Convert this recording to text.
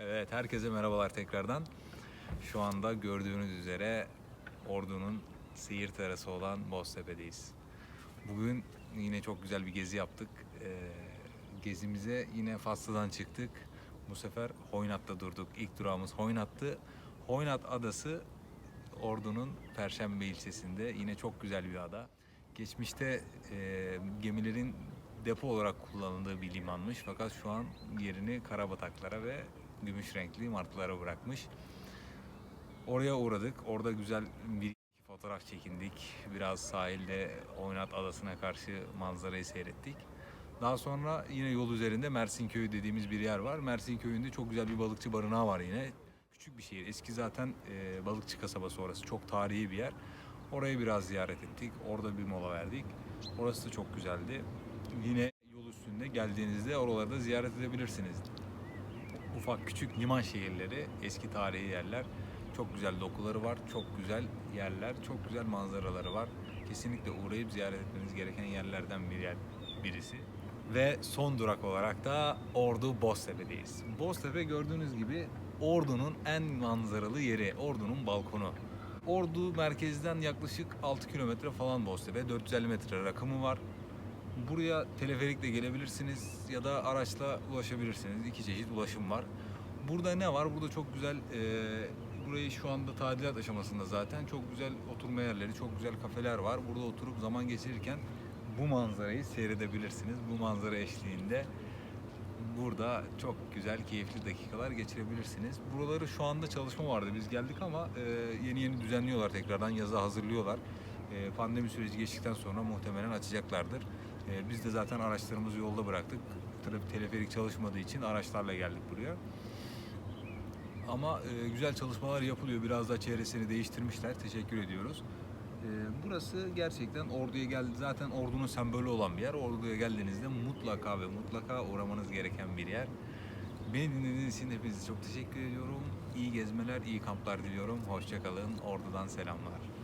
Evet, herkese merhabalar tekrardan. Şu anda gördüğünüz üzere Ordu'nun seyir terası olan Boztepe'deyiz. Bugün yine çok güzel bir gezi yaptık. Ee, gezimize yine Faslı'dan çıktık. Bu sefer Hoynat'ta durduk. İlk durağımız Hoynat'tı. Hoynat Adası Ordu'nun Perşembe ilçesinde. Yine çok güzel bir ada. Geçmişte e, gemilerin depo olarak kullanıldığı bir limanmış. Fakat şu an yerini karabataklara ve gümüş renkli martılara bırakmış. Oraya uğradık. Orada güzel bir fotoğraf çekindik. Biraz sahilde Oynat Adası'na karşı manzarayı seyrettik. Daha sonra yine yol üzerinde Mersin Köyü dediğimiz bir yer var. Mersin Köyü'nde çok güzel bir balıkçı barınağı var yine. Küçük bir şehir. Eski zaten e, balıkçı kasabası orası. Çok tarihi bir yer. Orayı biraz ziyaret ettik. Orada bir mola verdik. Orası da çok güzeldi. Yine yol üstünde geldiğinizde oraları da ziyaret edebilirsiniz ufak küçük liman şehirleri, eski tarihi yerler. Çok güzel dokuları var, çok güzel yerler, çok güzel manzaraları var. Kesinlikle uğrayıp ziyaret etmeniz gereken yerlerden bir yer birisi. Ve son durak olarak da Ordu Boztepe'deyiz. Boztepe gördüğünüz gibi Ordu'nun en manzaralı yeri, Ordu'nun balkonu. Ordu merkezden yaklaşık 6 kilometre falan Boztepe, 450 metre rakımı var. Buraya teleferikle gelebilirsiniz ya da araçla ulaşabilirsiniz. İki çeşit ulaşım var. Burada ne var? Burada çok güzel, e, burayı şu anda tadilat aşamasında zaten. Çok güzel oturma yerleri, çok güzel kafeler var. Burada oturup zaman geçirirken bu manzarayı seyredebilirsiniz. Bu manzara eşliğinde burada çok güzel, keyifli dakikalar geçirebilirsiniz. Buraları şu anda çalışma vardı. Biz geldik ama e, yeni yeni düzenliyorlar tekrardan. Yaza hazırlıyorlar. E, pandemi süreci geçtikten sonra muhtemelen açacaklardır. E, biz de zaten araçlarımızı yolda bıraktık. Teleferik çalışmadığı için araçlarla geldik buraya. Ama e, güzel çalışmalar yapılıyor. Biraz da çevresini değiştirmişler. Teşekkür ediyoruz. E, burası gerçekten Ordu'ya geldi. Zaten Ordu'nun sembolü olan bir yer. Ordu'ya geldiğinizde mutlaka ve mutlaka uğramanız gereken bir yer. Beni dinlediğiniz için hepinize çok teşekkür ediyorum. İyi gezmeler, iyi kamplar diliyorum. Hoşçakalın. Ordu'dan selamlar.